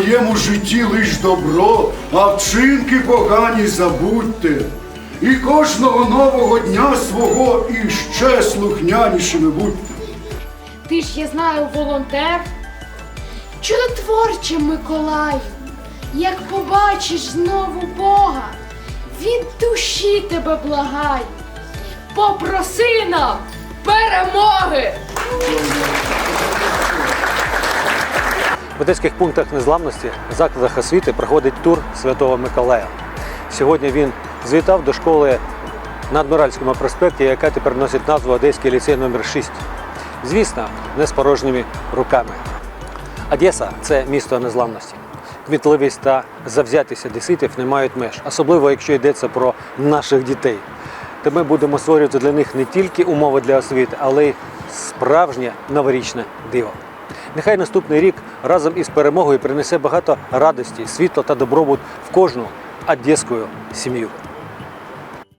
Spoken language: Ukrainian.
твоєму житті лиш добро, а вчинки погані забудьте. І кожного нового дня свого іще слухнянішими будьте. Ти ж, я знаю, волонтер. Чудотворче Миколаю, як побачиш знову Бога, від душі тебе благай. Попроси нам перемоги! В одеських пунктах незламності закладах освіти проходить тур Святого Миколая. Сьогодні він звітав до школи на Адміральському проспекті, яка тепер носить назву Одеський ліцей номер 6 Звісно, не з порожніми руками. Одеса це місто незламності. Кмітливість та завзятість одеситів не мають меж, особливо якщо йдеться про наших дітей. То ми будемо створювати для них не тільки умови для освіти, але й справжнє новорічне диво. Нехай наступний рік разом із перемогою принесе багато радості, світла та добробут в кожну одеську сім'ю.